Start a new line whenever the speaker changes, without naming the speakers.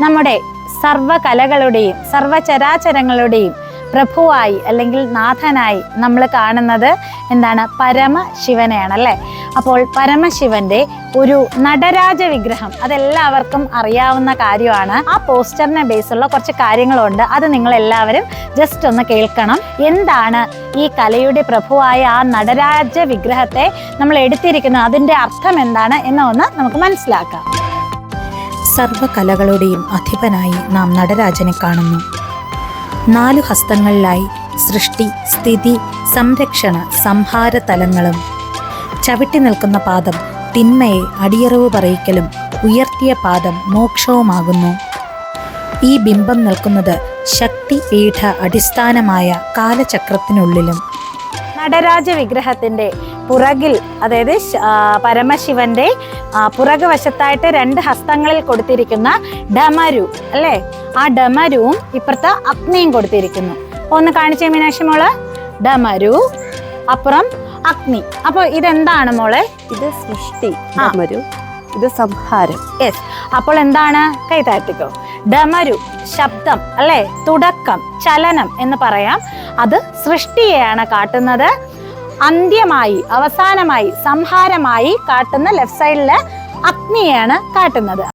നമ്മുടെ സർവകലകളുടെയും സർവചരാചരങ്ങളുടെയും പ്രഭുവായി അല്ലെങ്കിൽ നാഥനായി നമ്മൾ കാണുന്നത് എന്താണ്? പരമശിവനെയാണ് അല്ലേ അപ്പോൾ പരമശിവന്റെ ഒരു നടരാജ വിഗ്രഹം അതെല്ലാവർക്കും അറിയാവുന്ന കാര്യമാണ്. ആ പോസ്റ്ററിനെ ബേസുള്ള കുറച്ച് കാര്യങ്ങളുണ്ട്. അത് നിങ്ങൾ എല്ലാവരും ജസ്റ്റ് ഒന്ന് കേൾക്കണം. എന്താണ് ഈ കലയുടെ പ്രഭുവായ ആ നടരാജ വിഗ്രഹത്തെ നമ്മൾ എടുത്തിരിക്കുന്നത്? അതിന്റെ അർത്ഥം എന്താണ്? എന്നൊന്ന് നമുക്ക് മനസ്സിലാക്കാം. സർവകലകളുടെയും അധിപനായി നാം നടരാജനെ കാണുന്നു. നാലു ഹസ്തങ്ങളിലായി സൃഷ്ടി സ്ഥിതി സംരക്ഷണ സംഹാര തലങ്ങളും. ചവിട്ടി നിൽക്കുന്ന പാദം തിന്മയെ അടിയറവ് പറയിക്കലും ഉയർത്തിയ പാദം മോക്ഷവുമാകുന്നു. ഈ ബിംബം നിൽക്കുന്നത് ശക്തി പീഠ അടിസ്ഥാനമായ കാലചക്രത്തിനുള്ളിലും. നടരാജ വിഗ്രഹത്തിന്റെ പുറകിൽ അതായത് പരമശിവന്റെ പുറക് വശത്തായിട്ട് രണ്ട് ഹസ്തങ്ങളിൽ കൊടുത്തിരിക്കുന്ന ഡമരു അല്ലേ? ആ ഡമരുവും ഇപ്പുറത്തെ അഗ്നിയും കൊടുത്തിരിക്കുന്നു. ഒന്ന് കാണിച്ചേ മീനാക്ഷി മോൾ. ഡമരു അപ്പുറം അഗ്നി. അപ്പൊ ഇതെന്താണ് മോളെ?
ഇത് സൃഷ്ടി ഡമരു. ഇത് സംഹാരം.
യെസ് അപ്പോൾ എന്താണ്? കൈതാഴ്ത്തിക്കോ ഡമരു ശബ്ദം അല്ലെ? തുടക്കം ചലനം എന്ന് പറയാം. അത് സൃഷ്ടിയെയാണ് കാട്ടുന്നത്. അന്ത്യമായി അവസാനമായി സംഹാരമായി കാട്ടുന്ന ലെഫ്റ്റ് സൈഡിൽ അഗ്നിയെയാണ് കാട്ടുന്നത്.